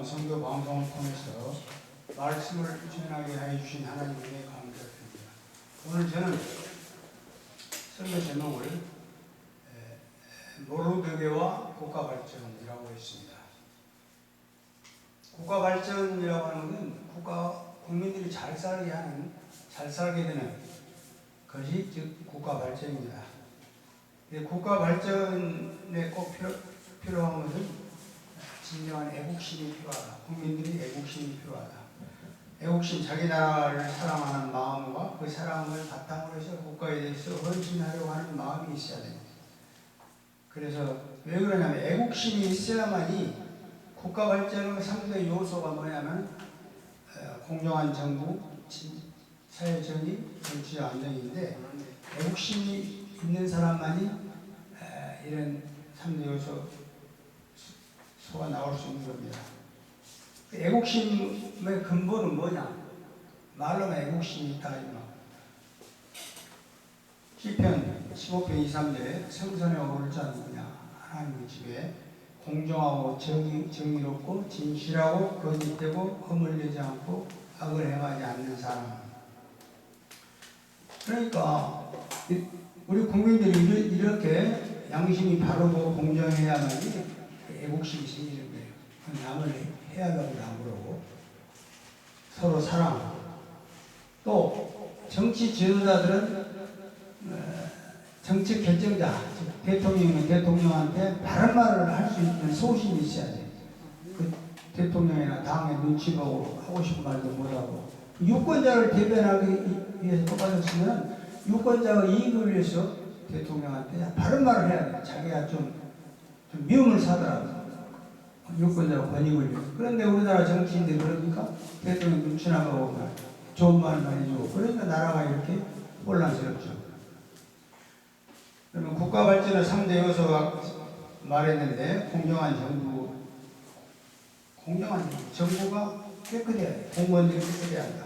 아름다운 성교 방송을 통해서 말씀을 전하게 해주신 하나님께 감사드립니다. 오늘 저는 설교 제목을 에, 모르드게와 국가 발전이라고 했습니다. 국가 발전이라고 하는 것은 국가 국민들이 잘 살게 하는 잘 살게 되는 것이 즉 국가 발전입니다. 이 국가 발전에 꼭 필요, 필요한 것은 진정한 애국심이 필요하다. 국민들이 애국심이 필요하다. 애국심, 자기 나라를 사랑하는 마음과 그 사랑을 바탕으로 해서 국가에 대해서 헌신하려고 하는 마음이 있어야 됩니다. 그래서 왜 그러냐면 애국심이 있어야만이 국가 발전의 상대 요소가 뭐냐면 어, 공정한 정부, 진- 사회 정의, 정치적 안정인데 애국심이 있는 사람만이 에, 이런 3대 요소 소가 나올 수 있는 겁니다. 그 애국심의 근본은 뭐냐? 말로만 애국심이 있다. 시편 15편 2, 3절에 성전에 오를 자는 누구냐? 하나님의 집에 공정하고 정의, 정의롭고 진실하고 거짓되고 허물리지 않고 악을 행하지 않는 사람. 그러니까 이- 우리 국민들이 이렇게 양심이 바르고 공정해야만이 애국심이 생기는 거예요. 남을 해야 하고 남으로 서로 사랑. 또 정치 지도자들은 어, 정치 결정자, 즉 대통령은 대통령한테 바른 말을 할 수 있는 소신이 있어야 돼. 그 대통령이나 당의 눈치 보고 하고 싶은 말도 못하고 유권자를 대변하기 위해서 뽑아줬으면 유권자의 이익을 위해서 대통령한테 바른 말을 해야 돼. 자기가 좀, 좀 미움을 사더라도 유권자 권익을. 그런데 우리나라 정치인들이 그러니까 대통령 눈치나 보고 말, 좋은 말만 해주고 그러니까 나라가 이렇게 혼란스럽죠. 그러면 국가 발전의 3대 요소가 말했는데 공정한 정부, 공정한 정부. 정부가 깨끗해야 돼. 공무원들이 깨끗해야 한다.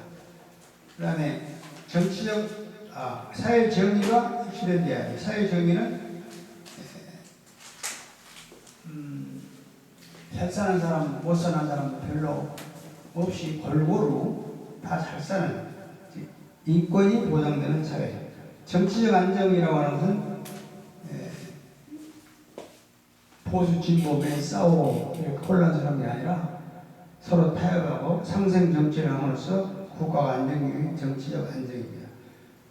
그 다음에 정치적, 아, 사회 정의가 실현돼야 돼. 사회 정의는 음, 잘 사는 사람, 못 사는 사람 별로 없이 골고루 다 잘 사는 인권이 보장되는 사회. 정치적 안정이라고 하는 것은 에, 보수 진보 매 싸우고 혼란스러운 게 아니라 서로 타협하고 상생 정치를 함으로써 국가가 안정이 정치적 안정입니다.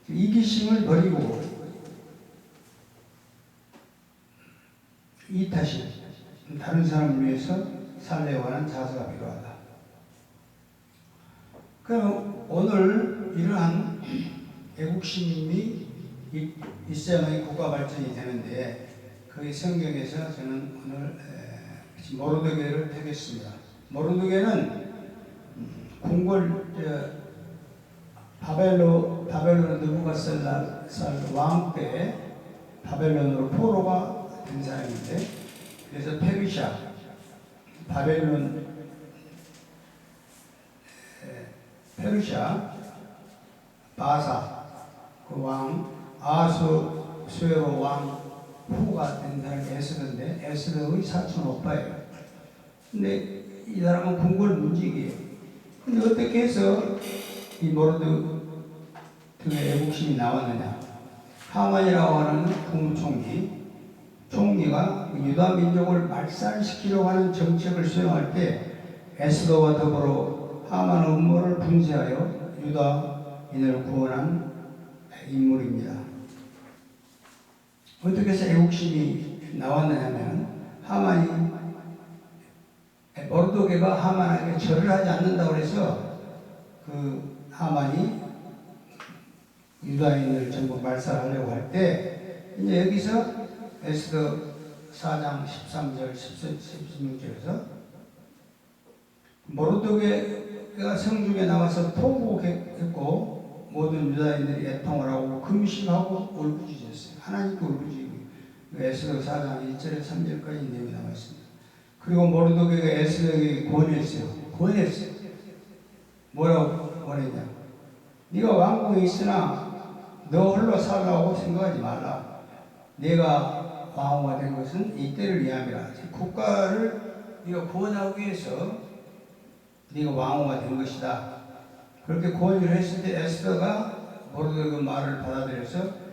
이기심을 버리고 이타심 다른 사람을 위해서 살려고 하는 자세가 필요하다. 그럼 오늘 이러한 애국심이 이- 있어야만 국가 발전이 되는데 그 성경에서 저는 오늘 에, 모르드게를 택했습니다. 모르드게는 음, 궁궐 저, 바벨로 바벨론 느부갓살살 왕때 바벨론으로 포로가 된 사람인데 그래서 페르시아 바벨론 에, 페르시아 바사 그 왕 아수 수에로 왕 후가 된 사람이 에스더인데 에스더의 사촌 오빠예요. 근데 이 사람은 궁궐 문직이에요. 근데 어떻게 해서 이 모르드 등의 애국심이 나왔느냐? 하만이라고 하는 국무총리, 총리가 유다 민족을 말살시키려고 하는 정책을 수행할 때 에스더와 더불어 하만의 음모를 분쇄하여 유다인을 구원한 인물입니다. 어떻게 해서 애국심이 나왔느냐면 하만이 모르도게가 하만에게 절을 하지 않는다고 해서 그 하만이 유다인을 전부 말살하려고 할 때 이제 여기서 에스더 4장 13절 16절에서 모르도게가 성중에 나와서 통곡했고 모든 유다인들이 애통을 하고 금식하고 울부짖었어요. 하나님께 울부짖고 에스더 4장 1절에 3절까지 내용이 나와 있습니다. 그리고 모르도게가 에스더에게 권했어요. 권했어요. 뭐라고 권했냐? 네가 왕궁에 있으나 너 홀로 살라고 생각하지 말라. 내가 왕후가 된 것은 이 때를 위함이라. 국가를 네가 구원하기 위해서 네가 왕후가 된 것이다. 그렇게 고언을 했을 때 에스더가 모르드의 그 말을 받아들여서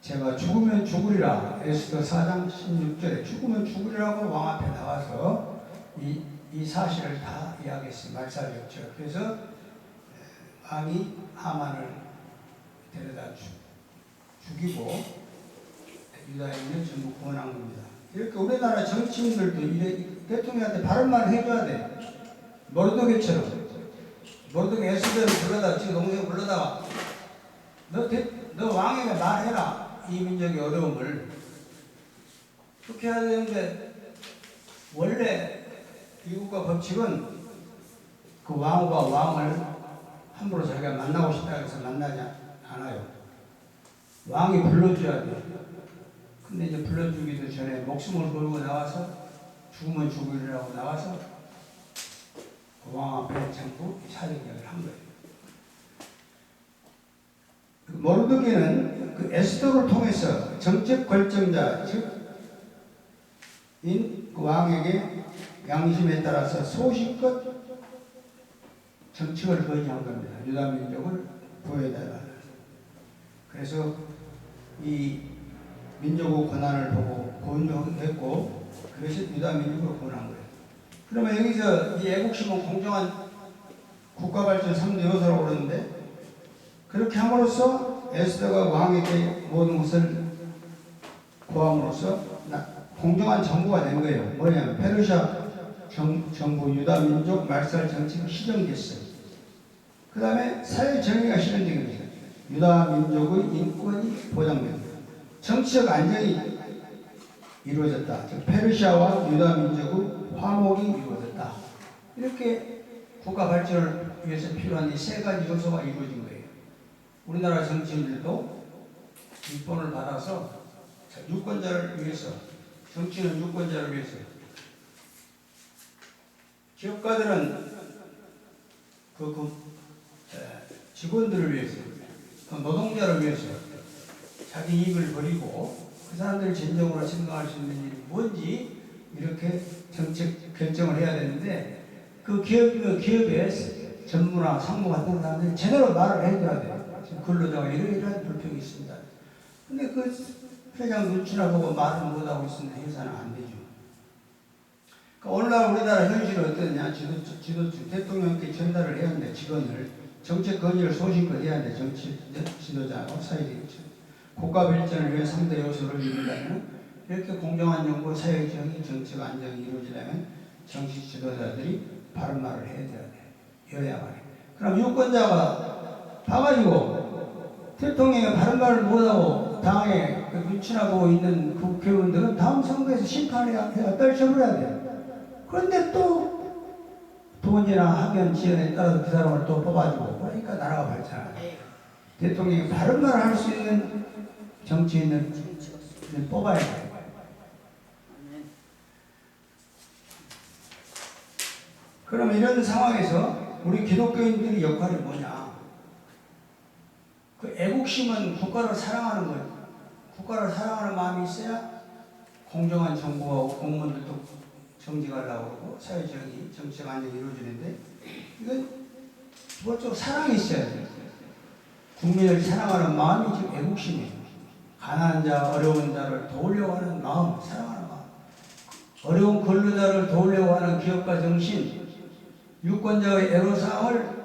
제가 죽으면 죽으리라 에스더 4장 16절에 죽으면 죽으리라고 왕 앞에 나와서 이, 이 사실을 다 이야기했어요. 말살이었죠. 그래서 왕이 하만을 데려다 주, 죽이고 유다인을 전부 구원한 겁니다. 이렇게 우리나라 정치인들도 이래, 대통령한테 말을 해줘야 돼. 모르도게처럼. 모르도게 에스더를 불러다가 지금 동생 불러다가 너, 대, 너 왕에게 말해라. 이 민족의 어려움을. 그렇게 해야 되는데 원래 미국과 법칙은 그 왕과 왕을 함부로 자기가 만나고 싶다 해서 만나지 않아요. 왕이 불러줘야 돼. 근데 이제 불러주기도 전에 목숨을 걸고 나와서 죽으면 죽으리라고 나와서 그왕 앞에 전부 사정 이야기를 한 거예요. 그 모르드게는 그 에스더를 통해서 정책 결정자 즉인 그 왕에게 양심에 따라서 소신껏 정책을 건의한 겁니다. 유다 민족을 보여달라. 그래서 이 민족의 고난을 보고 권유했고 그래서 유다 민족을 구원한 거예요. 그러면 여기서 이 애국심은 공정한 국가 발전 3대 요소라고 그러는데 그렇게 함으로써 에스더가 왕에게 모든 것을 고함으로써 나- 공정한 정부가 된 거예요. 뭐냐면 페르시아 정, 정부 유다 민족 말살 정책이 시정됐어요. 그 다음에 사회 정의가 실현된 겁니다. 유다 민족의 인권이 보장됩니다. 정치적 안정이 이루어졌다. 즉 페르시아와 유다 민족의 화목이 이루어졌다. 이렇게 국가 발전을 위해서 필요한 이 세 가지 요소가 이루어진 거예요. 우리나라 정치인들도 유권을 받아서 자, 유권자를 위해서 정치는 유권자를 위해서 기업가들은 그, 그 에, 직원들을 위해서 그 노동자를 위해서 자기 이익을 버리고 그 사람들이 진정으로 생각할 수 있는 일이 뭔지 이렇게 정책 결정을 해야 되는데 그 기업 그 기업의 전무나 상무 같은 사람들이 제대로 말을 해줘야 돼요. 지금 근로자가 이러이러한 불평이 있습니다. 근데 그 회장 눈치나 보고 말을 못하고 있으면 회사는 안 되죠. 그러니까 오늘날 우리나라 현실은 어떠냐? 지도, 지도, 대통령께 전달을 해야 하는데 직원을 정책 건의를 소신껏 해야 하는데 정치 지도자하고 사회적이 죠. 국가 발전을 위한 3대 요소를 이루려면 이렇게 공정한 정부, 사회적인 정책 안정이 이루어지려면 정치 지도자들이 바른 말을 해야 돼야 돼. 여야 말이. 그럼 유권자가 봐가지고 대통령이 바른 말을 못하고 당에 그 보고 있는 국회의원들은 다음 선거에서 심판해야 해야 떨쳐버려야 돼. 그런데 또두 번째나 하면 지연에 따라서 그 사람을 또 뽑아주고 그러니까 나라가 발전하는 거예요. 대통령이 바른 말을 할 수 있는 정치인을 뽑아야 돼요. 그럼 이런 상황에서 우리 기독교인들의 역할이 뭐냐? 그 애국심은 국가를 사랑하는 거예요. 국가를 사랑하는 마음이 있어야 공정한 정부와 공무원들도 정직하려고 그러고 사회적인 정책 안정이 이루어지는데 이건 기본적으로 사랑이 있어야 돼요. 국민을 사랑하는 마음이 지금 애국심이에요. 가난한 자, 어려운 자를 도우려고 하는 마음, 사랑하는 마음. 어려운 근로자를 도우려고 하는 기업가 정신, 유권자의 애로사항을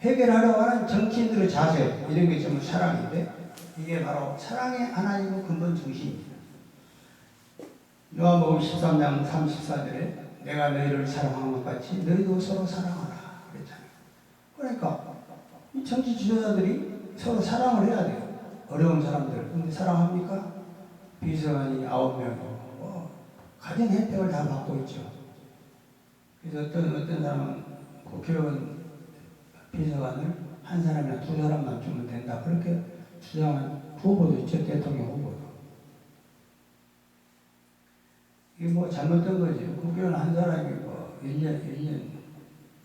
해결하려고 하는 정치인들의 자세, 이런 게 전부 사랑인데, 이게 바로 사랑의 하나님의 근본 정신입니다. 요한복음 13장 34절에 내가 너희를 사랑한 것 같이 너희도 서로 사랑하라 그랬잖아요. 그러니까 이 정치 지도자들이 서로 사랑을 해야 돼요. 어려운 사람들. 근데 사랑합니까? 비서관이 아홉 명이고 뭐 가진 혜택을 다 받고 있죠. 그래서 어떤 어떤 사람은 국회의원 비서관을 한 사람이나 두 사람만 주면 된다. 그렇게 주장한 후보도 있죠. 대통령 후보도. 이게 뭐 잘못된 거지. 국회의원 한 사람이 뭐 1년, 1년,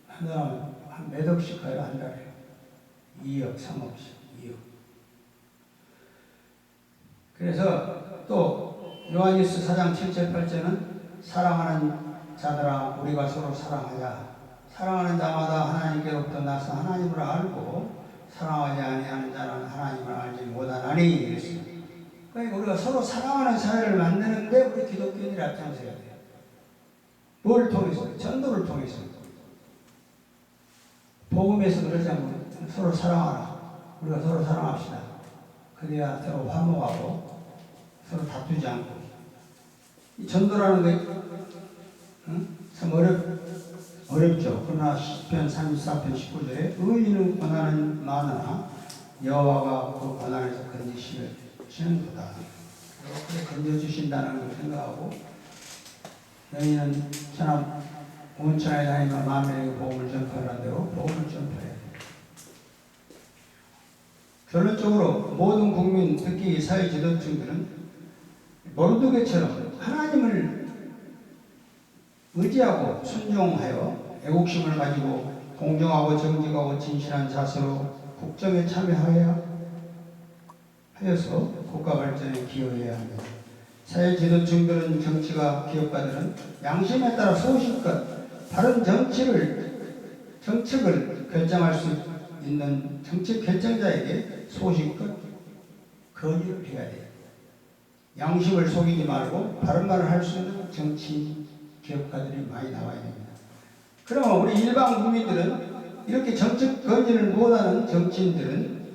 한 사람 한 몇 억씩 가요, 한 달에. 2억, 3억씩, 2억. 그래서 또 요한일서 4장 7절 8절은 사랑하는 자들아 우리가 서로 사랑하자. 사랑하는 자마다 하나님께로부터 나서 하나님을 알고 사랑하지 아니하는 자는 하나님을 알지 못하나니 이랬습니다. 그러니까 우리가 서로 사랑하는 사회를 만드는데 우리 기독교인들이 앞장서야 돼요. 뭘 통해서? 전도를 통해서. 복음에서 그러자면 서로 사랑하라. 우리가 서로 사랑합시다. 그래야 서로 화목하고 서로 다투지 않고. 이 전도라는 게 응? 참 어렵, 어렵죠. 그러나 10편 34편 19절에 의인은 고난은 많으나 여호와가 그 고난에서 건지시면 주는도다. 이렇게 건져주신다는 걸 생각하고 너희는 천하 온천에 다니며 만민에게 복음을 전파하는 대로 복음을 전파해야 돼. 결론적으로 모든 국민 특히 사회 지도층들은 모르드게처럼 하나님을 의지하고 순종하여 애국심을 가지고 공정하고 정직하고 진실한 자세로 국정에 참여하여야 하여서 국가 발전에 기여해야 합니다. 사회 지도층들은 정치가 기업가들은 양심에 따라 소신껏 바른 정치를 정책을 결정할 수 있 는 정책 결정자에게 소신껏 건의를 해야 돼요. 양심을 속이지 말고 바른 말을 할 수 있는 정치 기업가들이 많이 나와야 됩니다. 그러면 우리 일반 국민들은 이렇게 정책 건의를 못하는 정치인들은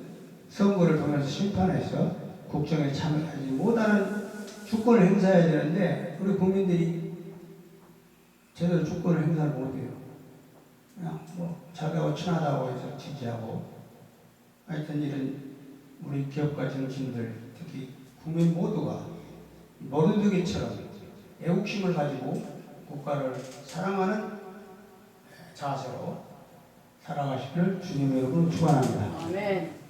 선거를 통해서 심판해서 국정에 참여하지 못하는 주권을 행사해야 되는데 우리 국민들이 제대로 주권을 행사를 못해요. 그냥 뭐 자기하고 친하다고 해서 지지하고 하여튼 이런 우리 기업가 정치인들 특히 국민 모두가 모르드기처럼 애국심을 가지고 국가를 사랑하는 자세로 살아가시길 주님의 이름으로 축원합니다. 아멘.